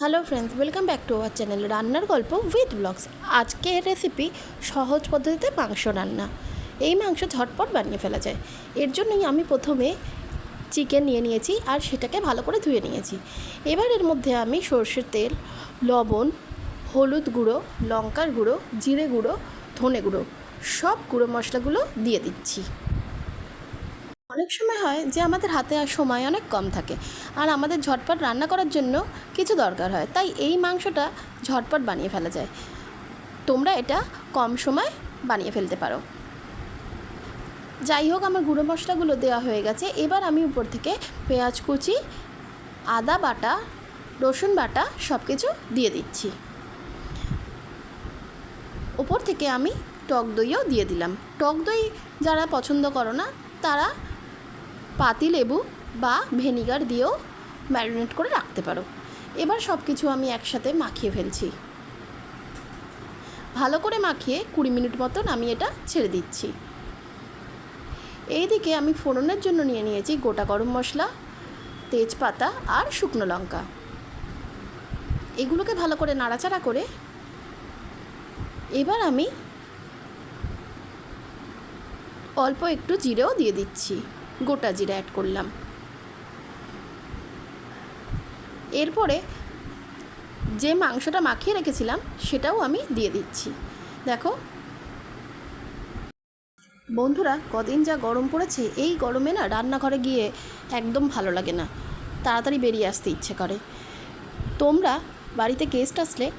Hello friends welcome back to our channel রান্নার গল্প with blogs আজকের রেসিপি সহজ পদ্ধতিতে মাংস রান্না। এই মাংস ঝটপট বানিয়ে ফেলা যায়। এর জন্যই আমি প্রথমে চিকেন নিয়ে নিয়েছি আর সেটাকে ভালো করে ধুয়ে নিয়েছি। এবার এর মধ্যে আমি সর্ষের তেল, লবণ, হলুদ গুঁড়ো, লঙ্কার গুঁড়ো, জিরে গুঁড়ো, ধনে গুঁড়ো সব গুঁড়ো মশলাগুলো দিয়ে দিচ্ছি। অনেক সময় হয় যে আমাদের হাতে আর সময় অনেক কম থাকে। আর আমাদের ঝটপট রান্না করার জন্য কিছু দরকার হয়। তাই এই মাংসটা ঝটপট বানিয়ে ফেলা যায়। তোমরা এটা কম সময় বানিয়ে ফেলতে পারো। যাই হোক, আমার গুঁড়ো মশলাগুলো দেওয়া হয়ে গেছে। এবার আমি উপর থেকে পেঁয়াজ কুচি, আদা বাটা, রসুন বাটা সব কিছু দিয়ে দিচ্ছি। ওপর থেকে আমি টক দইও দিয়ে দিলাম। টক দই যারা পছন্দ করো না, তারা পাতি লেবু বা ভেনিগার দিয়েও ম্যারিনেট করে রাখতে পারো। এবার সব কিছু আমি একসাথে মাখিয়ে ফেলছি। ভালো করে মাখিয়ে কুড়ি মিনিট মতন আমি এটা ছেড়ে দিচ্ছি। এইদিকে আমি ফোড়নের জন্য নিয়ে নিয়েছি গোটা গরম মশলা, তেজপাতা আর শুকনো লঙ্কা। এগুলোকে ভালো করে নাড়াচাড়া করে এবার আমি অল্প একটু জিরেও দিয়ে দিচ্ছি। গোটা জিরা অ্যাড করলাম। এরপরে যে মাংসটা মাখিয়ে রেখেছিলাম, সেটাও আমি দিয়ে দিচ্ছি। দেখো। বন্ধুরা, কদিন যা গরম পড়েছে, এই গরমে না রান্নাঘরে গিয়ে একদম ভালো লাগে না। তাড়াতাড়ি বেরিয়ে আসতে ইচ্ছে করে। তোমরা বাড়িতে গেস্ট আসলে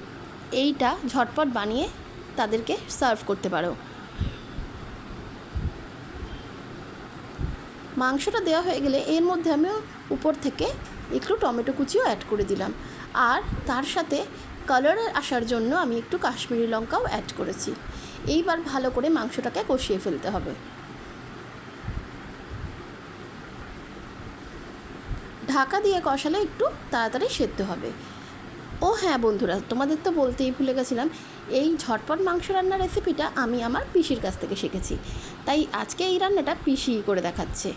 এইটা ঝটপট বানিয়ে তাদেরকে সার্ভ করতে পারো। মাংসটা দেওয়া হয়ে গেলে এর মধ্যে আমি উপর থেকে একটু টমেটো কুচিও অ্যাড করে দিলাম। আর তার সাথে কালার আসার জন্য আমি একটু কাশ্মীরি লঙ্কাও অ্যাড করেছি। এইবার ভালো করে মাংসটাকে কষিয়ে ফেলতে হবে। ঢাকা দিয়ে কষালে একটু তাড়াতাড়ি সেদ্ধ হবে। ও হ্যাঁ বন্ধুরা, তোমাদের তো বলতেই ভুলে গেছিলাম, এই ঝটপট মাংস রান্নার রেসিপিটা আমি আমার পিসির কাছ থেকে শিখেছি। তাই আজকে এই রান্নাটা পিসিই করে দেখাচ্ছে।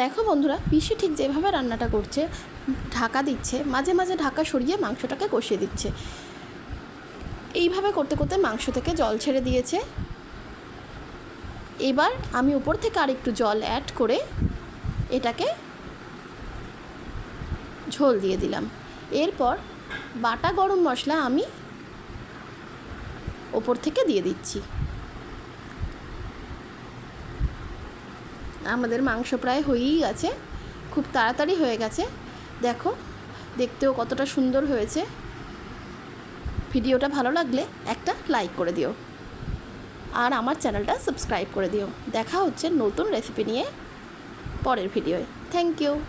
দেখো বন্ধুরা, পিসি ঠিক যেভাবে রান্নাটা করছে, ঢাকা দিচ্ছে, মাঝে মাঝে ঢাকা সরিয়ে মাংসটাকে কষিয়ে দিচ্ছে। এইভাবে করতে করতে মাংস থেকে জল ছেড়ে দিয়েছে। এবার আমি উপর থেকে আর একটু জল অ্যাড করে এটাকে ঝোল দিয়ে দিলাম। এরপর বাটা গরম মশলা আমি ওপর থেকে দিয়ে দিচ্ছি। আমাদের মাংস প্রায় হয়েই গেছে। খুব তাড়াতাড়ি হয়ে গেছে। দেখো, দেখতেও কতটা সুন্দর হয়েছে। ভিডিওটা ভালো লাগলে একটা লাইক করে দিও। আর আমার চ্যানেলটা সাবস্ক্রাইব করে দিও। দেখা হচ্ছে নতুন রেসিপি নিয়ে পরের ভিডিওয় থ্যাংক ইউ